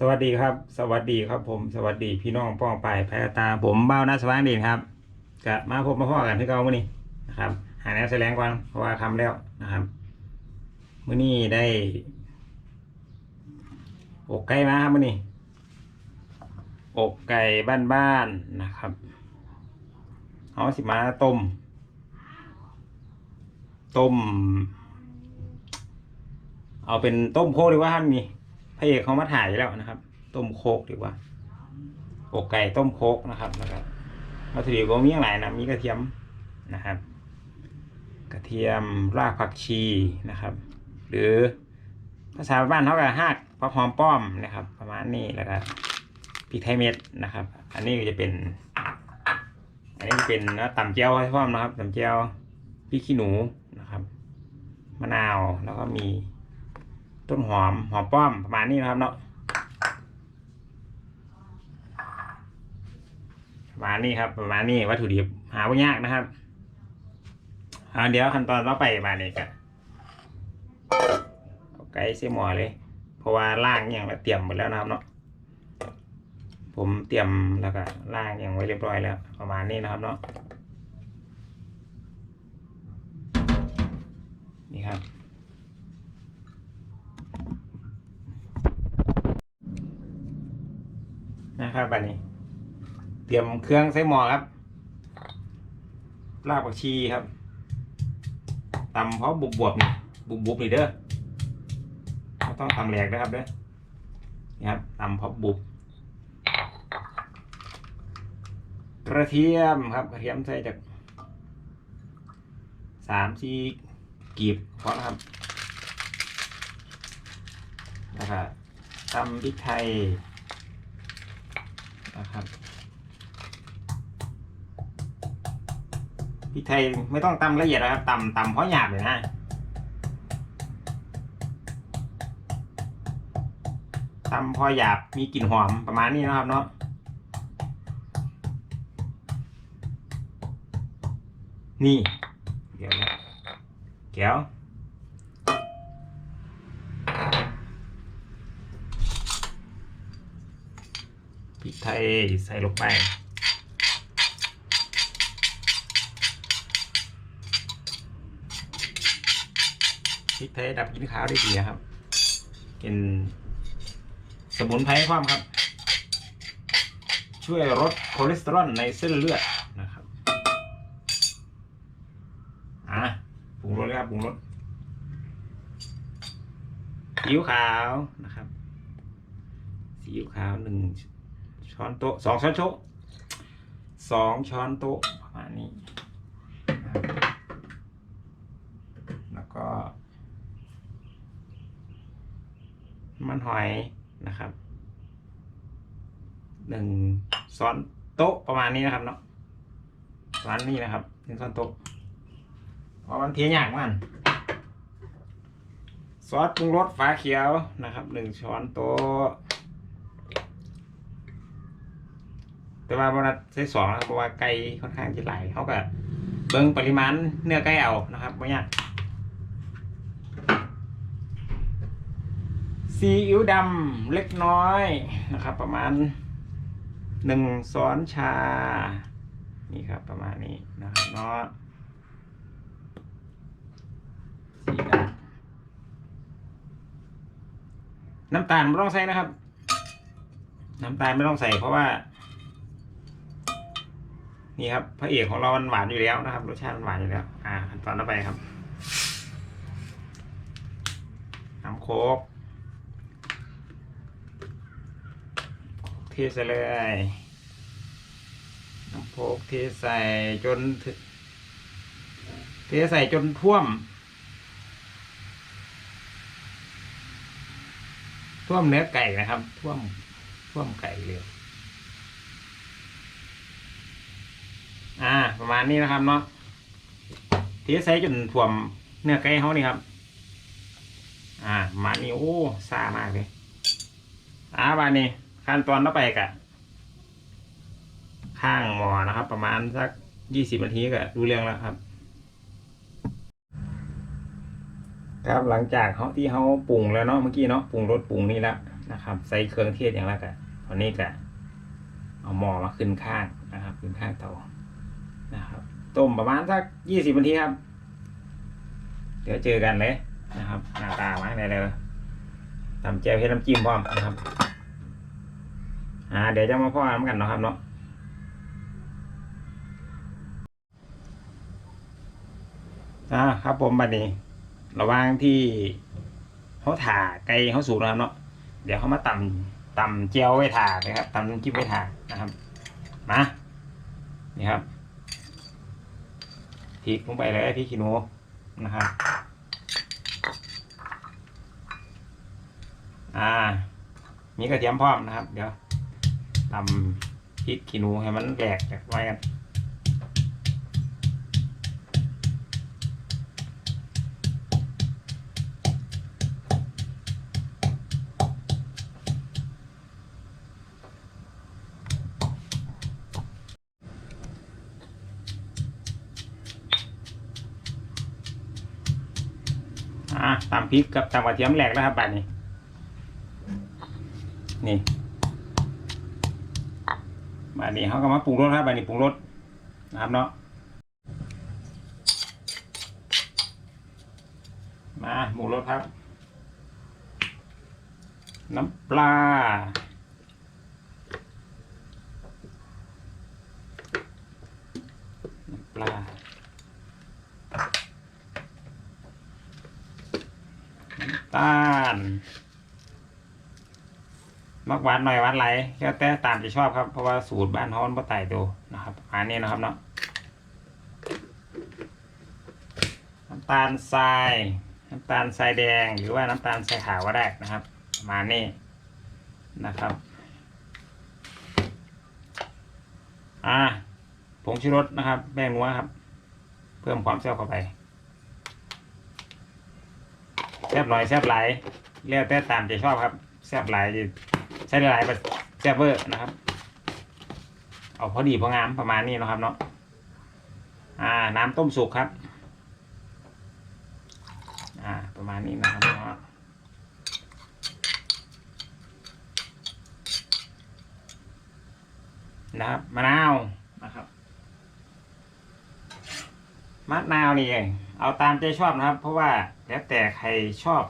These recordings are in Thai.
สวัสดีครับ สวัสดีครับผม สวัสดีพี่น้องป้องปายแพรตา ผมเบ้านาสว่างดีนครับกะมาพบมาพ่อกันที่เก่ามื่อนี้นะครับ หาแนวแสดงก่อนเพราะว่าคำแล้วนะครับมื่อนี้ได้อกไก่มาครับมื่อนี้อกไก่บ้านๆนะครับเอาสิมาต้มต้ม เอาเป็นต้มโคดีกว่าครับนี่ พระเอกเขามาถ่ายอยู่แล้วนะครับ ต้มโคกดีกว่าอกไก่ต้มโคกนะครับแล้วก็วัตถุดิบก็มีอย่างไรนะมีกระเทียมนะครับ กระเทียมรากผักชีนะครับ หรือภาษาบ้านเขาก็หักผักหอมป้อมนะครับ ประมาณนี้แล้วก็พริกไทยเม็ดนะครับ อันนี้จะเป็น อันนี้เป็นตำเจียวให้พร้อมนะครับตำเจียวพริกขี้หนูนะครับ มะนาวแล้วก็มี ต้นหอมหอมป้อมประมาณนี้นะครับเนาะประมาณนี้ครับ ประมาณนี้วัตถุดิบหาไม่ยากนะครับอ่าเดี๋ยวขั้นตอนต่อไปมาเนี่ยกันเอาไก่เสียหมอเลย เพราะว่าล่างอย่างเราเตรียมหมดแล้วนะครับเนาะผมเตรียมแล้วก็ล่างอย่างไว้เรียบร้อยแล้ว ประมาณนี้นะครับเนาะนี่ครับ นะครับบันนี้ เตรียมเครื่องใส่หม้อครับรากผักชีครับตำเพราะบุบบวบนี่บุบบุบนี่เด้อไม่ต้องตำแหลกนะครับเด้อนี่ครับตำเพราะบุบกระเทียมครับกระเทียมใส่จากสามสี่กีบพอแล้วครับแล้วก็ตำพริกไทย นะครับพริกไทยไม่ต้องตำละเอียดนะครับตำตำเพราะหยาบเลยนะตำพอหยาบมีกลิ่นหอมประมาณนี้นะครับเนาะนี่ เดี๋ยวนะแก้วพริกไทยใส่ลงไป พริกไทยดับกลินขาวได้ดีครับเป็นสมุนไพรความครับ ช่วยลดคอเลสเตอรอลในเส้นเลือดนะครับ อะปรุงรสเลยครับปรุงรสซีอิ๊วขาวนะครับซีอิ๊วขาวหนึ่ง ช้อนโต๊ะสองช้อนโต๊ะสองช้อนโต๊ะประมาณนี้นะครับแล้วก็ มันหอยนะครับหนึ่งซ้อนโต๊ะประมาณนี้นะครับเนาะร้านนี้นะครับหนึ่งซ้อนโต๊ะเพราะมันเทียยากมันซอสปรุงรสฟ้าเขียวนะครับหนึ่งช้อนโต๊ะ แต่ว่าบนัดใช้สองนะเพราะว่าไก่ค่อนข้างจะไหลเขาก็เบิ่งปริมาณเนื้อไก่เอานะครับไม่ยากซีอิ๊วดำเล็กน้อยนะครับ ประมาณหนึ่งช้อนชา นี่ครับประมาณนี้นะครับเนาะสีดำน้ำตาลไม่ต้องใส่นะครับ น้ำตาลไม่ต้องใส่เพราะว่า นี่ครับพระเอกของเรามันหวานอยู่แล้วนะครับรสชาติมันหวานอยู่แล้ว อ่าขั้นตอนต่อไปครับน้ำโคกเทใส่เลยน้ำโพกเทใส่จนถึงเทใส่จนท่วม ท่วมเนื้อไก่นะครับ ท่วมท่วมไก่เลย อ่า ประมาณนี้นะครับเนาะเทใส่จนท่วมเนื้อไก่เขานี่ครับ อ่ามานี้โอ้ซ่ามากเลยอ่าบานนี้ขั้นตอนต่อไปกะข้างหมอนะครับ ประมาณสักยี่สิบนาทีก็รู้เรื่องแล้วครับ ครับหลังจากเขาที่เขาปรุงแล้วเนาะเมื่อกี้เนาะปรุงรสปรุงนี่แล้วนะครับ ใส่เครื่องเทศอย่างแรกอะวันนี้ก็เอาหมอมาขึ้นข้างนะครับ ขึ้นข้างเตา ต้มประมาณสักยี่สิบนาทีครับ เดี๋ยวเจอกันเลยนะครับหน้าตามาได้เลยตำแจ่วเฮ็ดน้ำจิ้มพร้อมนะครับ อ่า เดี๋ยวจะมาพ่อน้ำกันเนาะครับเนาะอ่าครับผมบัดนี้ ระว่างที่เขาถ่าไก่เขาสูงนะครับเนาะเดี๋ยวเขามาตำตำเจียวไว้ถ่านะครับตำน้ำจิ้มไว้ถ่านะครับ มา นี่ครับ พริกลงไปเลยพริกขี้หนูนะครับอ่า มีกระเทียมพร้อมนะครับ เดี๋ยวตำพริกขี้หนูให้มันแหลกจากไว้กันำพริกกับตำกระเทียมแหลกแล้วครับบัดนี้ นี่บัดนี้เขาก็มาปรุงรสครับบัดนี้ปรุงรสนะครับเนาะมาหมูรสครับ น้ำปลา น้ำปลา ตาลมักวานหน่อยวานไหลแล้วแต่ตามที่ชอบครับ เพราะว่าสูตรบ้านฮ้อนบ่ไต่ตัวนะครับอันนี้นะครับเนาะน้ำตาลทรายน้ำตาลทรายแดงหรือว่าน้ำตาลทรายขาวก็ได้นะครับประมาณนี้นะครับอ่าผงชูรสนะครับแป้งนัวครับ เพิ่มความแซ่บเข้าไป แซ่บหน่อยแซ่บหลายเรียกแต่ตามใจชอบครับแซ่บหลายใช้หลายแบบแซ่บเวอร์นะครับ เอาพอดีพองามประมาณนี้นะครับเนาะอ่า น้ำต้มสุกครับ อ่า ประมาณนี้นะครับเนาะนะครับมะนาวนะครับมะนาวนี่เอ เอาตามใจชอบนะครับ เพราะว่าแล้วแต่ใครชอบ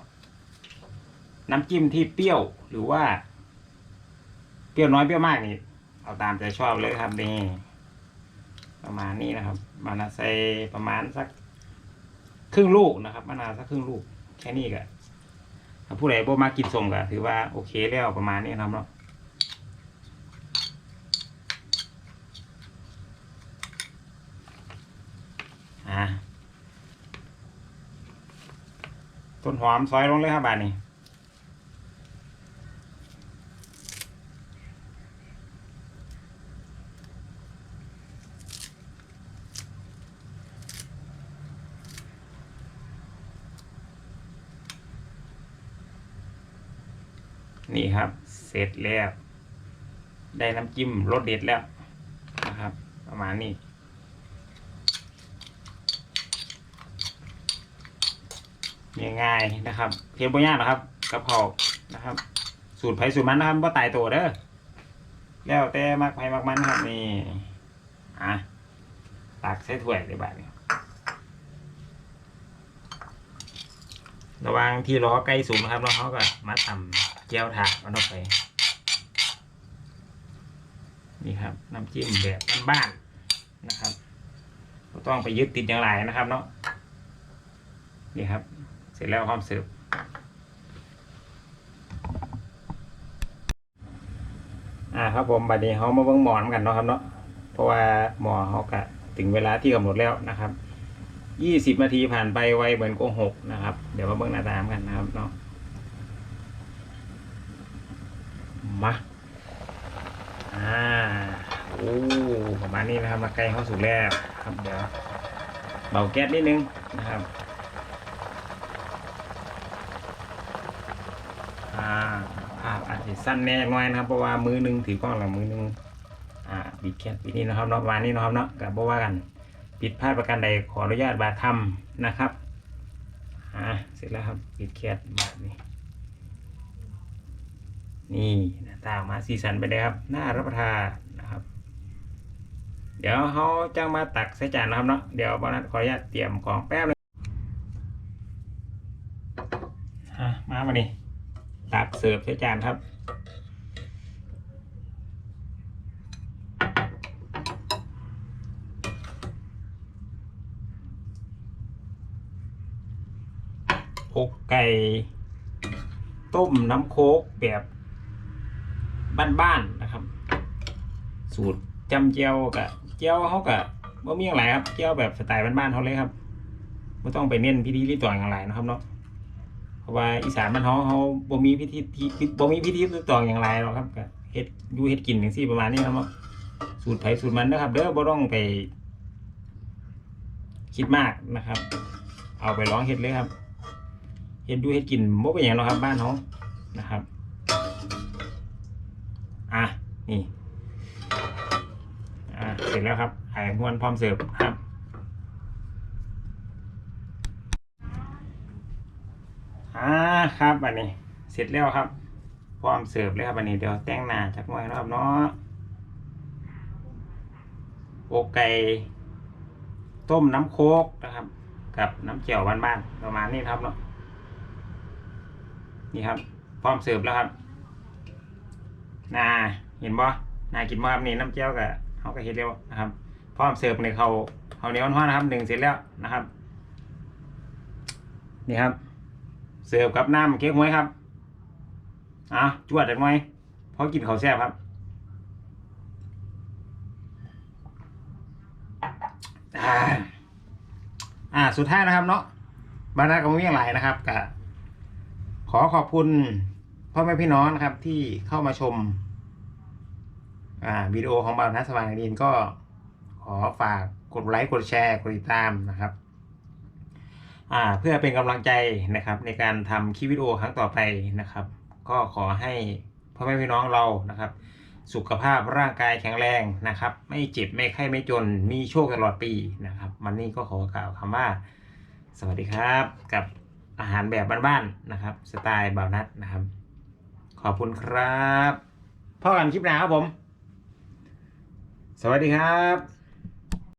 น้ำจิ้มที่เปรี้ยวหรือว่า เปรี้ยวน้อยเปรี้ยวมากนี่ เอาตามใจชอบเลยครับนี่ประมาณนี้นะครับมะนาวใส่ประมาณสักครึ่งลูกนะครับมะนาวสักครึ่งลูกแค่นี้ก็ถ้าผู้ใดบ่มากินสมก็ถือว่าโอเคแล้วประมาณนี้นะครับเนาะอ่า ต้นหอมซอยลงเลยครับบานนี้นี่ครับ เสร็จแล้ว ได้น้ำจิ้มรสเด็ดแล้วนะครับ ประมาณนี้ ง่ายๆนะครับเทียบบ่ยากนะครับกระเพรานะครับ สูตรไผ่สูตรมันนะครับว่าตายตัวเด้อแล้วแต่มักไผ่มักมันครับนี่อะตักใส่ถ้วยเลยบานี้ระว่างที่รอไก่สุกนะครับแล้วเขาก็มาทำเจียวถาดมันออกไปนี่ครับน้ำจิ้มแบบบ้านๆนะครับต้องไปยึดติดอย่างไรนะครับเนาะนี่ครับ เสร็จแล้วพร้อมเสิร์ฟอ่าครับผมบัดนี้เขามาเบิ่งหมอนกันเนาะครับเนาะเพราะว่าหมอเขากะถึงเวลาที่กำหนดแล้วนะครับยี่สิบนาทีผ่านไปไวเหมือนโกหกนะครับ เดี๋ยวมาเบิ่งหน้าตามกันนะครับเนาะมาอ่าโอ้ประมาณนี้นะครับมาใกล้เข้าสู่แล้วครับเดี๋ยวเบาแก๊สนิดนึงนะครับ อ่า ภาพอาจจะสั้นแน่น้อยนะครับเพราะว่ามือหนึงถือกล้องแล้วมือหนึงอ่าบิดแคทปีนี้นะครับเนาะประมานี้นะครับเนาะกับบอกว่ากันผิดพลาดประการใดขออนุญาตบาทำนะครับอ่าเสร็จแล้วครับบิดแคทแบบนี้นี่หน้าตามาสีสันไปเลยครับน่ารับประทานนะครับ เดี๋ยวเขาจะมาตักใส่จานนะครับเนาะเดี๋ยวบอนัทขออนุญาตเตรียมของแป๊บนึงมามานี่ ตักเสิร์ฟใส่จานครับอกไก่ ต้มน้ำโคกแบบบ้านๆนะครับ สูตรจำเจียวกับเจียวเขากับบ่มีอย่างไรครับเจียวแบบสไตล์บ้านๆเขาเลยครับไม่ต้องไปเน้นพิธีรีตองอย่างไรนะครับเนาะ เพราะว่าอีสานบ้านเขาเขาบ่มีพิธีบ่มีพิธีรีตองอย่างไรหรอกครับก็เฮ็ดอยู่เฮ็ดกินอย่างซี่ประมาณนี้ครับสูตรไผสูตรมันนะครับเด้อบ่ต้องไปคิดมากนะครับ เอาไปร้องเฮ็ดเลยครับเฮ็ดดูเฮ็ดกินบ่เป็นหยังหรอกครับบ้านเขานะครับอะนี่อ่าเสร็จแล้วครับไข่ม้วนพร้อมเสิร์ฟครับ อ่า ครับอันนี้ เสร็จแล้วครับ พร้อมเสิร์ฟเลยครับอันนี้เดี๋ยวแต่งหน้าจากหน่อยนะครับเนาะโอไก่ต้มน้ำโคกนะครับ กับน้ำเจียวบ้านๆประมาณนี้ครับเนาะนี่ครับ พร้อมเสิร์ฟแล้วครับนาเห็นบ่นากินบ่ครับนี่น้ำเจียวกับเขาก็เห็นแล้วนะครับ พร้อมเสิร์ฟในเขาเขาเนียวทอดนะครับหนึ่งเสร็จแล้วนะครับ นี่ครับ เสิร์ฟกับน้ำเค้กหวยครับอะจวดจากหน่อยเพราะกินข้าวแซ่บครับอ่าสุดท้ายนะครับเนาะบรรดากับมีอย่างไรนะครับกับขอขอบคุณพ่อแม่พี่น้องนะครับที่เข้ามาชม อ่าวิดีโอของบาวนัสว่างดินก็ขอฝากกดไลค์กดแชร์กดติดตามนะครับ เพื่อเป็นกำลังใจนะครับในการทำคลิปวิดีโอครั้งต่อไปนะครับ ก็ขอให้พ่อแม่พี่น้องเรานะครับ สุขภาพร่างกายแข็งแรงนะครับ ไม่เจ็บไม่ไข้ไม่จนมีโชคตลอดปีนะครับ วันนี้ก็ขอกล่าวคำว่า สวัสดีครับกับอาหารแบบบ้านๆนะครับ สไตล์บ่าวนัดนะครับ ขอบคุณครับพ่อกันคลิปหน้าครับผม สวัสดีครับ